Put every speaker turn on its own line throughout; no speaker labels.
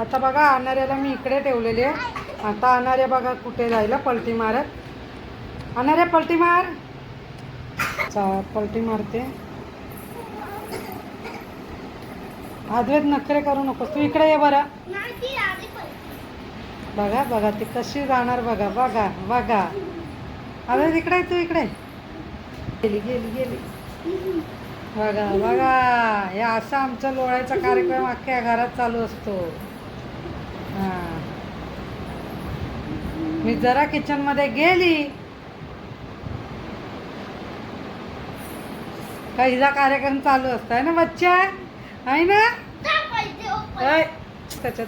आता बघा अनाऱ्याला मी इकडे ठेवलेली आहे. आता अनाऱ्या बघा कुठे जायला पलटी मारत. अनाऱ्या पलटी मार. चा पलटी मारते. आदवेत नखरे करू नकोस तू इकडे ये बरं. बघा बघा ती कशी जाणार बघा बघा बघा. अद्वैत इकडे तू इकडे. गेली गेली गेली. बघा बघा हे असा आमचा लोळ्याचा कार्यक्रम अख्ख्या घरात चालू असतो. हा. मी जरा किचनमध्ये गेली. काहीचा कार्यक्रम चालू असतो आहे ना बच्चा? आहे ना? त्याच्यात.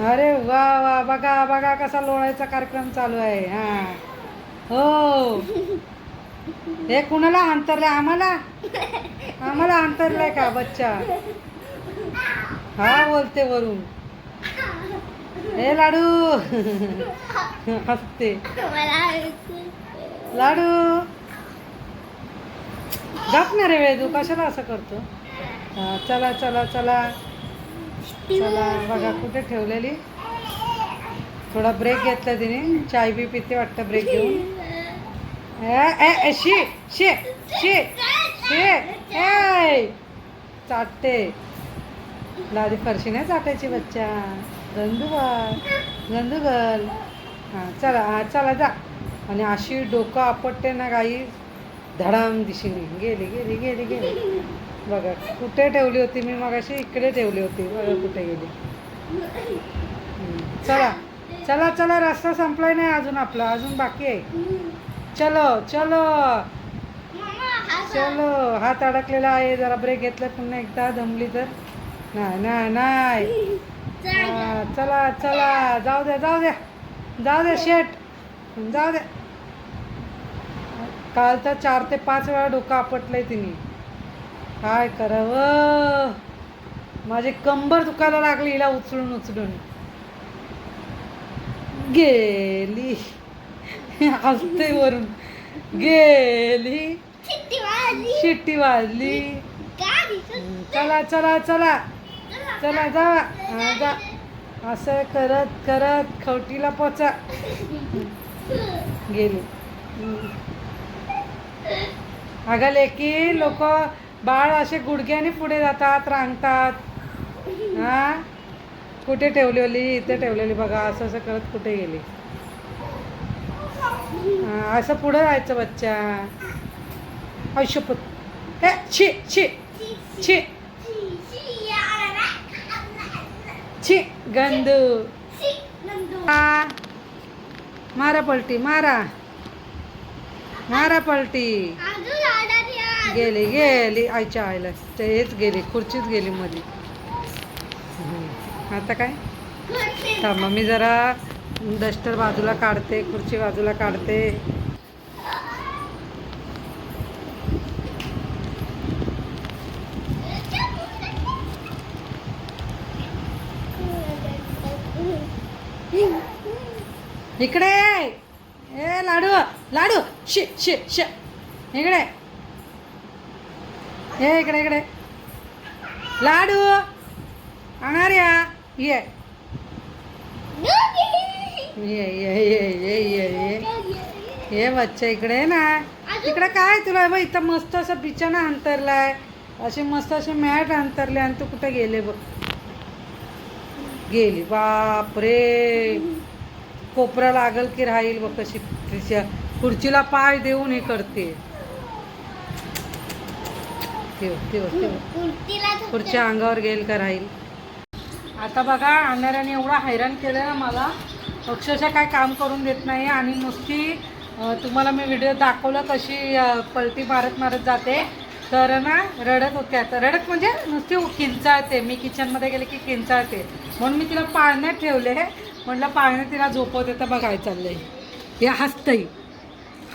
अरे वा वा बघा बघा कसा लोळायचा कार्यक्रम चालू आहे. हा. हो. हे कुणाला अंतरलंय? आम्हाला? आम्हाला अंतरलंय का बच्चा? हा बोलते वरून. हे लाडू. हसते. लाडू. गप ना रे वेदू कशाला असं करतो? चला चला चला. चला बघा कुठे ठेवलेली? थोडा ब्रेक घेतला तिने. चाय बी पिते वाटतं ब्रेक घेऊन. ए, ए, ए, शी शी शी शी. ए चाटते. लादी फरशी नाही चाटायची बच्चा. गंदू बल गंदू गल हां चला हां चला जा. आणि अशी डोकं आपटते ना गाई धडाम दिशेने. गेली गेली गेली गेली. बघा कुठे ठेवली होती मी मगाशी? इकडे ठेवली होती. बघा कुठे गेली. चला. चला चला रस्ता संपलाय नाही अजून आपला. अजून बाकी आहे. चलो चलो. चलो हात अडकलेला आहे. जरा ब्रेक घेतला पुन्हा एकदा. दमली तर. नाही नाही नाही. हा, चला चला. जाऊ द्या जाऊ द्या जाऊ द्या शेट जाऊ द्या काल तर चार ते पाच वेळा डोकं आपटलंय तिने. काय करावं? माझी कंबर दुखायला लागली हिला उचलून उचलून. गेली. हसते वरून. गेली. शिट्टी वाजली. चला चला चला. चला जा जा. असं करत करत खवटीला पोचा. गेली. अगं लेकी लोक बाळ असे गुडघ्याने पुढे जातात रांगतात. हा? कुठे ठेवलेली इथे ठेवलेली बघा असं असं करत कुठे गेली? असं पुढे जायचं बच्चा. आयुष्यपत. हे छी छी छी छी गंदू. मारा पलटी मारा. मारा पलटी. गेली गेली. आईच्या आईला तेच गेली खुर्चीच गेली मध्ये हम्म. आता काय? थांबा मी जरा डस्टर बाजूला काढते खुर्ची बाजूला काढते. इकडे ए लाडू लाडू. शि शि शे. इकडे. हे इकडे इकडे. लाडू. अनार्या या. ये ये ये ये ये ये. हे बच्चा इकडे ना. इकडे काय तुला? बघ इथं मस्त असं बिछाना अंतरलाय असे मस्त असे मॅट अंतरले आणि तू कुठे गेले बघ? गेली. बापरे. कोपरा लागल की राहील बघ कशी तिच्या खुर्चीला पाय देऊन हे करते. खुर्च्या अंगावर गेल का राहील. आता बघा आणणाऱ्याने एवढा हैराण केलं ना मला. अक्षरशः काय काम करून देत नाही आणि नुसती तुम्हाला मी व्हिडिओ दाखवलं कशी पलटी मारत मारत जाते. तर ना रडत होते आता रडत म्हणजे नुसती किंचाळते मी किचनमध्ये गेले की किंचाळते म्हणून मी तिला पाळण्यात ठेवले. म्हटलं पाळण्यात तिला झोपवते तर बघाय चाललंय. हे हसतंय.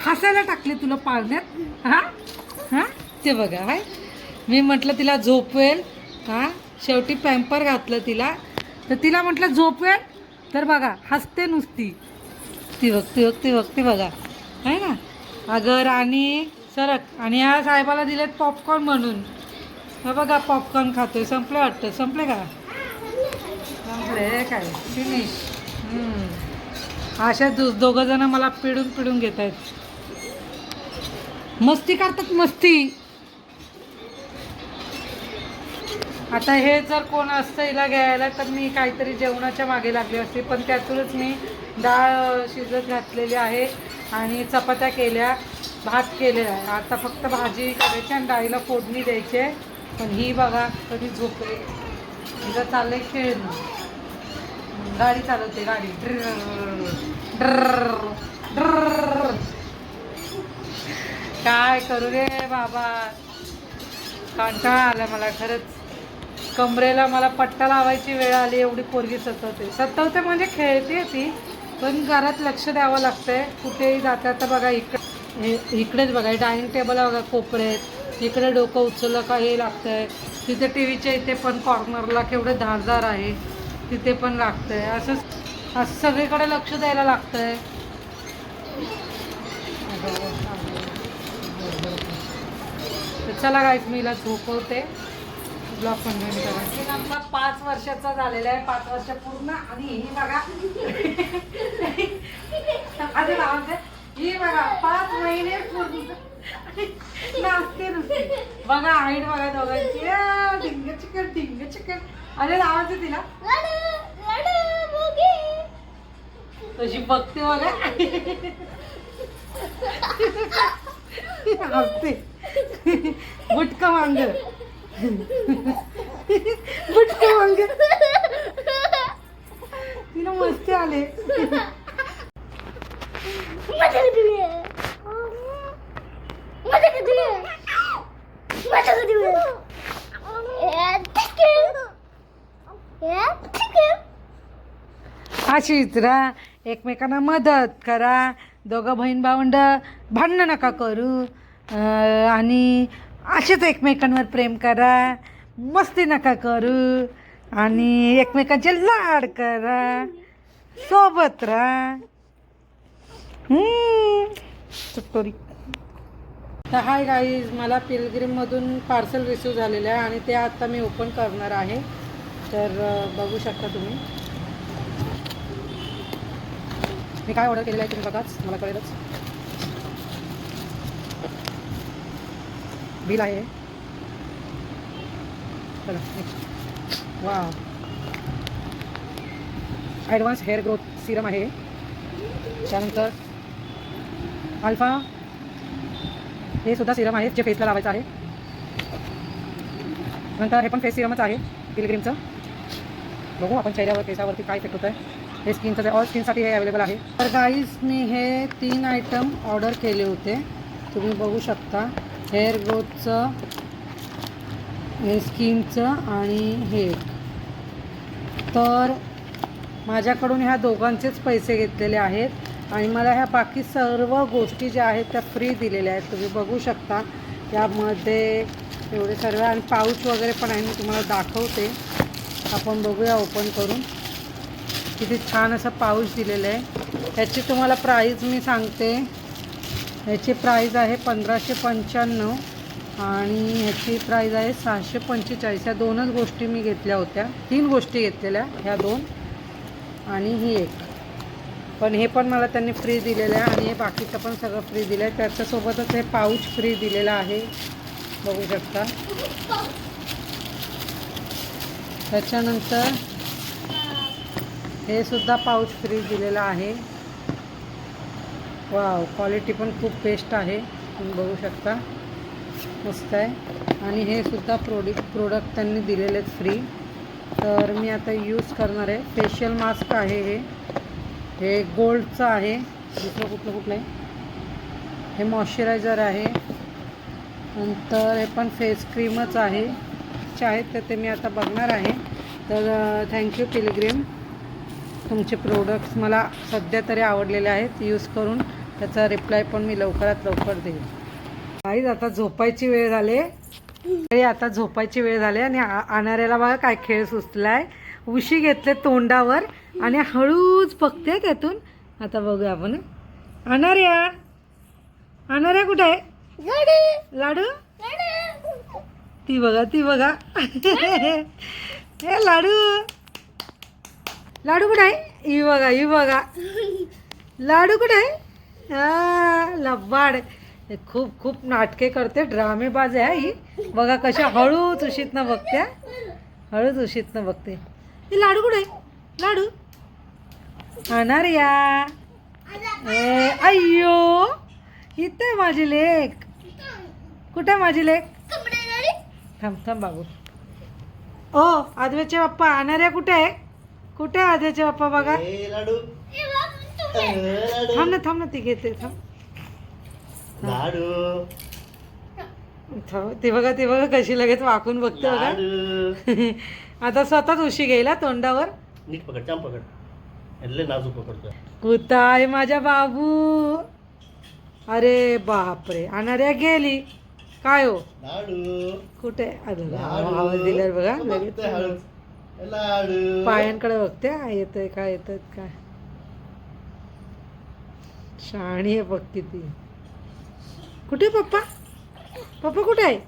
हसायला टाकले तुला पाळण्यात? हां? हां? ते बघा हाय. मी म्हटलं तिला झोपवेल. हां? शेवटी पॅम्पर घातलं तिला. तर तिला म्हटलं झोपवेल? तर बघा हसते नुसती. ती बघ बघते बघते बघ ती बघा. आहे ना? अगं राणी सरक. आणि या साहेबाला दिलेत पॉपकॉर्न म्हणून. हा बघा पॉपकॉर्न खातोय. संपलं वाटतं. संपले का? संपले काय? फिनिश अशा दो दोघं जण मला पिडून पिडून घेत आहेत. मस्ती करतात मस्ती. आता हे जर कोण असतं हिला घ्यायला तर मी काहीतरी जेवणाच्या मागे लागली असते. पण त्यातूनच मी डाळ शिजत घातलेली आहे आणि चपात्या केल्या भात केलेला आहे. आता फक्त भाजी करायची आणि डाळीला फोडणी द्यायची आहे. पण ही बघा कधी झोपे. हिला चाललंय खेळणं. गाडी चालवते गाडी. काय करू रे बाबा? कंटाळा आला मला खरंच. कमरेला मला पट्टा लावायची वेळ आली एवढी पोरगी सतवते. सतवते म्हणजे खेळते ती पण घरात लक्ष द्यावं लागतंय. कुठेही जाते तर बघा इकडे हे इकडेच बघा डायनिंग टेबल बघा कोपरे इकडे डोकं उचललं का हे लागतंय. तिथे टी व्हीच्या इथे पण कॉर्नरला केवढे धारदार आहे. तिथे पण लागतंय. असं असं सगळीकडे लक्ष द्यायला लागतंय. तर चला गाईज मी हिला झोपवते. ब्लॉग कंटिन्यू करा. आमचा पाच वर्षाचा झालेला आहे. पाच वर्ष पूर्ण आणि ही बघा. अरे बाबा ही बघा पाच महिने पूर्ण. नाचते नुसते. बघा हाईट बघा दोघांची. डिंग ढिंग चिकन ढिंग चिकन. अरे लावायचं तिला. तशी बघते बघा हसते. बुटका मांग बुटका मांग तिला मस्ती आले. अशीच रा एकमेकांना मदत करा. दोघं बहीण भावंड भांडणं नका करू. आणि असेच एकमेकांवर प्रेम करा. मस्ती नका करू. आणि एकमेकांचे लाड करा. सोबत राहा. चटोरी तर हाय गाईज मला पिलग्रीममधून पार्सल रिसीव झालेलं आहे आणि ते आत्ता मी ओपन करणार आहे. तर बघू शकता तुम्ही. मी काय ऑर्डर केलेलं आहे तुम्ही बघाच मला कळेलच. बिल आहे. चला वा ॲडव्हान्स हेअर ग्रोथ सिरम आहे. त्यानंतर अल्फा हे सुद्धा सिरम आहे जे फेसला लावायचं आहे. नंतर हे पण फेस सिरमच आहे पिलग्रीमचं बघू आपण चेहऱ्यावर केसावरती काय इफेक्ट होतं आहे हे स्किनचं जे ऑल स्किनसाठी हे अवेलेबल आहे. तर गाईज मी हे तीन आयटम ऑर्डर केले होते. तुम्ही बघू शकता. हेअर ग्रोथचं हे स्किनचं आणि हे. तर माझ्याकडून ह्या दोघांचेच पैसे घेतलेले आहेत. आणि मला ह्या बाकी सर्व गोष्टी ज्या आहेत त्या फ्री दिलेल्या आहेत. तुम्ही बघू शकता. यामध्ये एवढे सर्व आणि पाऊच वगैरे पण आहे मी तुम्हाला दाखवते. आपण बघूया ओपन करून. किती छान असं पाऊच दिलेला आहे. ह्याची तुम्हाला प्राईज मी सांगते. ह्याची प्राईज आहे पंधराशे पंच्याण्णव आणि ह्याची प्राईज आहे सहाशे पंचेचाळीस. ह्या दोनच गोष्टी मी घेतल्या होत्या. तीन गोष्टी घेतलेल्या ह्या दोन आणि ही एक. पण हे पण मला त्यांनी फ्री दिलेलं आहे आणि हे बाकीचं पण सगळं फ्री दिलं आहे. त्याच्यासोबतच हे पाऊच फ्री दिलेलं आहे. बघू शकता. त्याच्यानंतर हे सुद्धा पाऊच फ्री दिलेलं आहे. वाव क्वालिटी पण खूप बेस्ट आहे. तुम्ही बघू शकता. मस्त आहे. आणि हे सुद्धा प्रोडक्ट प्रोडक्ट त्यांनी दिलेले आहेत फ्री तर मी आता यूज करणार आहे. फेशियल मास्क आहे हे. हे गोल्डचं आहे. दुसरं कुठलं कुठलं आहे हे मॉइश्चरायझर आहे. नंतर हे पण फेस क्रीमच आहे. आहेत तर ते मी आता बघणार आहे. तर थँक्यू पिलग्रीम तुमचे प्रोडक्ट्स मला सध्या तरी आवडलेले आहेत. यूज करून त्याचा रिप्लाय पण मी लवकरात लवकर देईन. काहीच आता झोपायची वेळ झाली. तरी आता झोपायची वेळ झाली आणि आ- आणणाऱ्याला बघा काय खेळ सुचलाय. उशी घेतले तोंडावर आणि हळूच बघते त्यातून. आता बघूया आपण. अनार्या अनार्या कुठे आहे? लाडू. ती बघा ती बघा. हे लाडू. लाडू कुठे आहे? ही बघा ही बघा. लाडू कुठे आहे? हा लब्बाड खूप खूप नाटके करते ड्रामेबाज आहे हा. बघा कशा हळूच उशीतनं बघते. हा. हळूच उशीतनं बघते. हे लाडू कुठे आहे? लाडू. अनारिया ए अय्यो. इथे आहे माझी लेक. कुठे माझी लेक? थांब थांब बाबू. ओ आदवेचे बाप्पा अनार्या कुठे आहे? कुठे आहे आदवेचे बाप्पा बघा?
ए, लाडू. ए,
थांब
लाडू.
ना थांब ना ती घेते थांब.
लाडू.
थांब ती बघा ती बघा कशी लगेच वाकून बघते बघा.
लाडू.
आता स्वतःच उशी गेला तोंडावर.
नीट पकड चाम पकड. लय नाजूक पकडतो
कुठं आहे माझ्या बाबू. अरे बापरे अनार्या गेली. काय हो?
लाडू.
कुठे अरे, आवाज दिल्यावर बघा
हळूच. लाडू.
पायांकडे बघते हा, येतंय काय येतंय काय शहाणी आहे बघ किती. कुठे पप्पा? पप्पा कुठे आहे?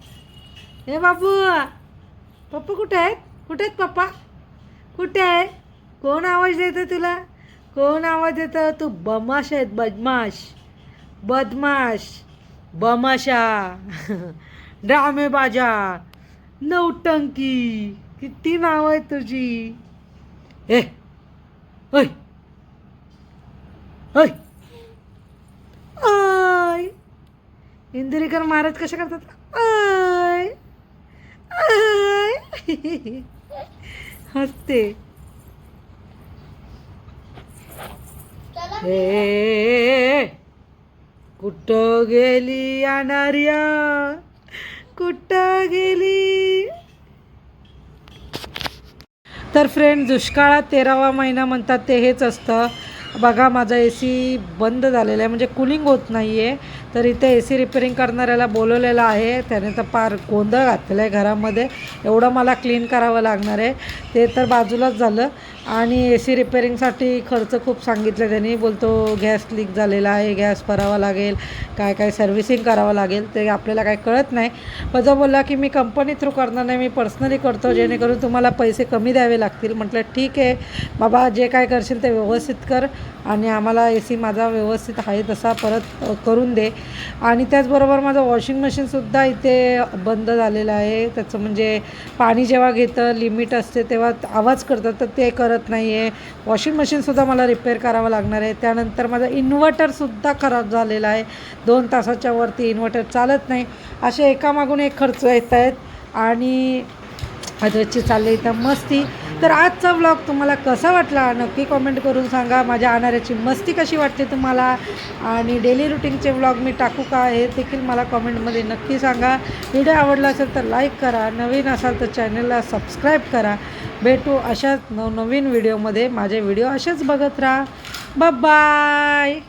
हे बाबू पप्पा कुठे आहेत? कुठे आहेत पप्पा? कुठे आहे? कोण आवाज देतं तुला? कोण आवाज देतं तू बमाश आहेत बदमाश. बदमाश. बमाशा. ड्रामेबाजा. नौटंकी. किती नाव आहेत तुझी? ए ओय. ओय. ओय. इंदुरीकर महाराज कशा करतात? ओय. ओय. हसते. ए. कुठं गेली अनार्या? कुठं गेली? तर फ्रेंड दुष्काळात तेरावा महिना म्हणतात ते हेच असतं. बघा माझा ए सी बंद झालेला आहे. म्हणजे कुलिंग होत नाही आहे तर इथे ए सी रिपेरिंग करणाऱ्याला बोलवलेलं आहे. त्याने तर पार गोंधळ घातलेला आहे घरामध्ये. एवढं मला क्लीन करावं लागणार आहे. ते तर बाजूलाच झालं. आणि ए सी रिपेरिंगसाठी खर्च खूप सांगितलं त्यांनी. बोलतो गॅस लीक झालेला आहे. गॅस भरावा लागेल. काय काय सर्व्हिसिंग करावं लागेल. ते आपल्याला काय कळत नाही. पण बोलला की मी कंपनी थ्रू करणार नाही. मी पर्सनली करतो. जेणेकरून तुम्हाला पैसे कमी द्यावे लागतील. म्हटलं ठीक आहे. बाबा जे काय करशील ते व्यवस्थित कर. आणि आम्हाला ए सी माझा व्यवस्थित आहे तसा परत करून दे. आणि त्याचबरोबर माझं वॉशिंग मशीनसुद्धा इथे बंद झालेलं आहे. त्याचं म्हणजे पाणी जेव्हा घेतं लिमिट असते तेव्हा आवाज करतं तर ते करत नाही आहे वॉशिंग मशीनसुद्धा मला रिपेअर करावं लागणार आहे. त्यानंतर माझा इन्व्हर्टरसुद्धा खराब झालेला आहे. दोन तासाच्या वरती इन्व्हर्टर चालत नाही. असे एकामागून एक खर्च येत आहेत. आणि अद्वैतची चालली. इथं मस्ती. तर आजचा व्लॉग तुम्हाला कसा वाटला? नक्की कॉमेंट करून सांगा. माझ्या आणाऱ्याची मस्ती कशी वाटते तुम्हाला? आणि डेली रुटीनचे व्लॉग मी टाकू का हे देखील मला कॉमेंटमध्ये नक्की सांगा. व्हिडिओ आवडला असेल तर लाईक करा. नवीन असाल तर चॅनलला सबस्क्राईब करा. भेटू अशाच नवनवीन व्हिडिओमध्ये माझे व्हिडिओ असेच बघत राहा. बाय